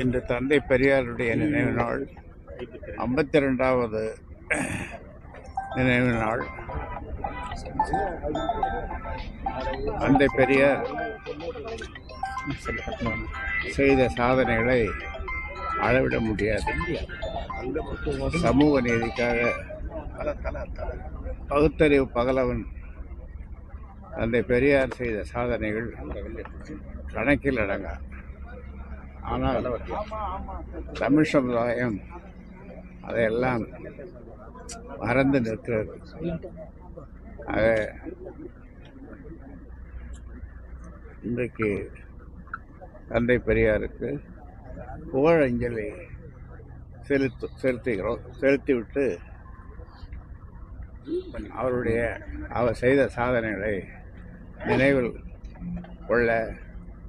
இன்று தந்தை பெரியாருடைய நினைவு நாள். ஐம்பத்தி ரெண்டாவது நினைவு நாள். தந்தை பெரியார் செய்த சாதனைகளை அளவிட முடியாது. சமூக நீதிக்காக பகுத்தறிவு பகலவன் தந்தை பெரியார் செய்த சாதனைகள் கணக்கில் அடங்கா ஆனால் தமிழ் சமுதாயம் அதையெல்லாம் மறந்து நிற்கிறது. ஆக இன்றைக்கு தந்தை பெரியாருக்கு புகழஞ்சலி செலுத்து செலுத்துகிறோம் செலுத்திவிட்டு அவருடைய அவர் செய்த சாதனைகளை நினைவில் கொள்ள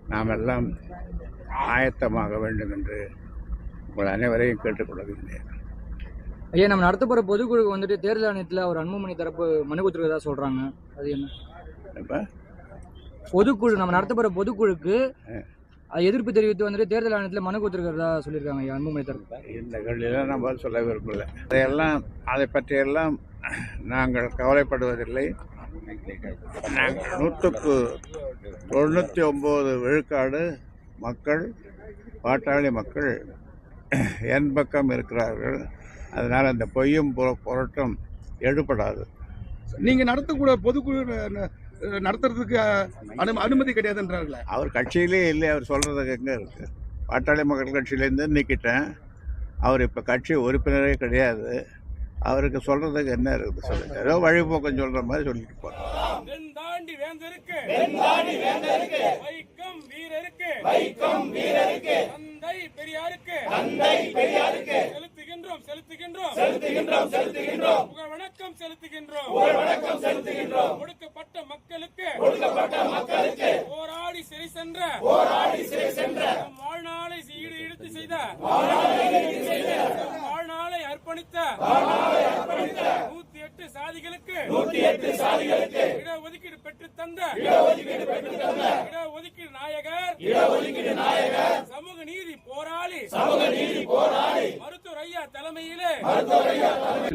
நாம் எல்லாம் ஆயத்தமாக வேண்டும் என்று உங்கள் அனைவரையும் கேட்டுக்கொள்கின்றேன் ஐயா நம்ம நடத்த போற பொதுக்குழுக்கு வந்துட்டு தேர்தல் ஆணையத்தில் ஒரு அன்புமணி தரப்பு மனு கொடுத்துருக்கதா சொல்றாங்க. அது என்ன? இப்போ பொதுக்குழு நம்ம நடத்த பொதுக்குழுக்கு எதிர்ப்பு தெரிவித்து வந்துட்டு தேர்தல் ஆணையத்தில் மனு கொடுத்துருக்கிறதா சொல்லியிருக்காங்க ஐயா அன்புமணி தரப்பு இந்த கேள்வியெல்லாம் பதில் சொல்ல விரும்பல. அதையெல்லாம் அதை பற்றியெல்லாம் நாங்கள் கவலைப்படுவதில்லை. நூற்றுக்கு தொண்ணூற்றி ஒம்பது விழுக்காடு மக்கள் பாட்டாளி மக்கள் என் பக்கம் இருக்கிறார்கள். அதனால் அந்த பொய்யும் புர- புரட்டும் எடுபடாது. நீங்க நடத்தக்கூட பொதுக்குழு நடத்துறதுக்கு அனு அனுமதி கிடையாதுன்றார்களே. அவர் கட்சியிலே இல்லை அவர் சொல்கிறதுக்கு எங்கே இருக்குது பாட்டாளி மக்கள் கட்சியிலேருந்து நீக்கிட்டேன். அவர் இப்போ கட்சி உறுப்பினரே கிடையாது. அவருக்கு சொல்கிறதுக்கு என்ன இருக்குது சொல்லுங்க. ஏதோ வழிபோக்கம் சொல்கிற மாதிரி சொல்லிட்டு போகிறோம் வெண்தாண்டி வேந்தருக்கு. வெண்தாண்டி வேந்தருக்கு. வைக்கம் வீரருக்கு. வைக்கம் வீரருக்கு. தந்தை பெரியாருக்கு. தந்தை பெரியாருக்கு. செலுத்துகின்றோம் செலுத்துகின்றோம். செலுத்துகின்றோம் செலுத்துகின்றோம். புகழ் வணக்கம் செலுத்துகின்றோம். புகழ் வணக்கம் செலுத்துகின்றோம். ஒடுக்கப்பட்ட மக்களுக்கு. ஒடுக்கப்பட்ட மக்களுக்கு. போராடி சிறை சென்ற. போராடி சிறை சென்ற. வாழ்நாளை ஈடு இழுத்து செய்த. வாழ்நாளை அர்ப்பணித்த. சாதிகளுக்கு நூத்தி எட்டு சாதிகளுக்கு இடஒதுக்கீடு பெற்று தந்த இடஒதுக்கீடு பெற்று தந்த இடஒதுக்கீடு நாயகர் நாயகர் சமூக நீதி போராளி சமூக நீதி போராளி மருத்துவர் ஐயா தலைமையிலே மருத்துவர் ஐயா தலைமையில்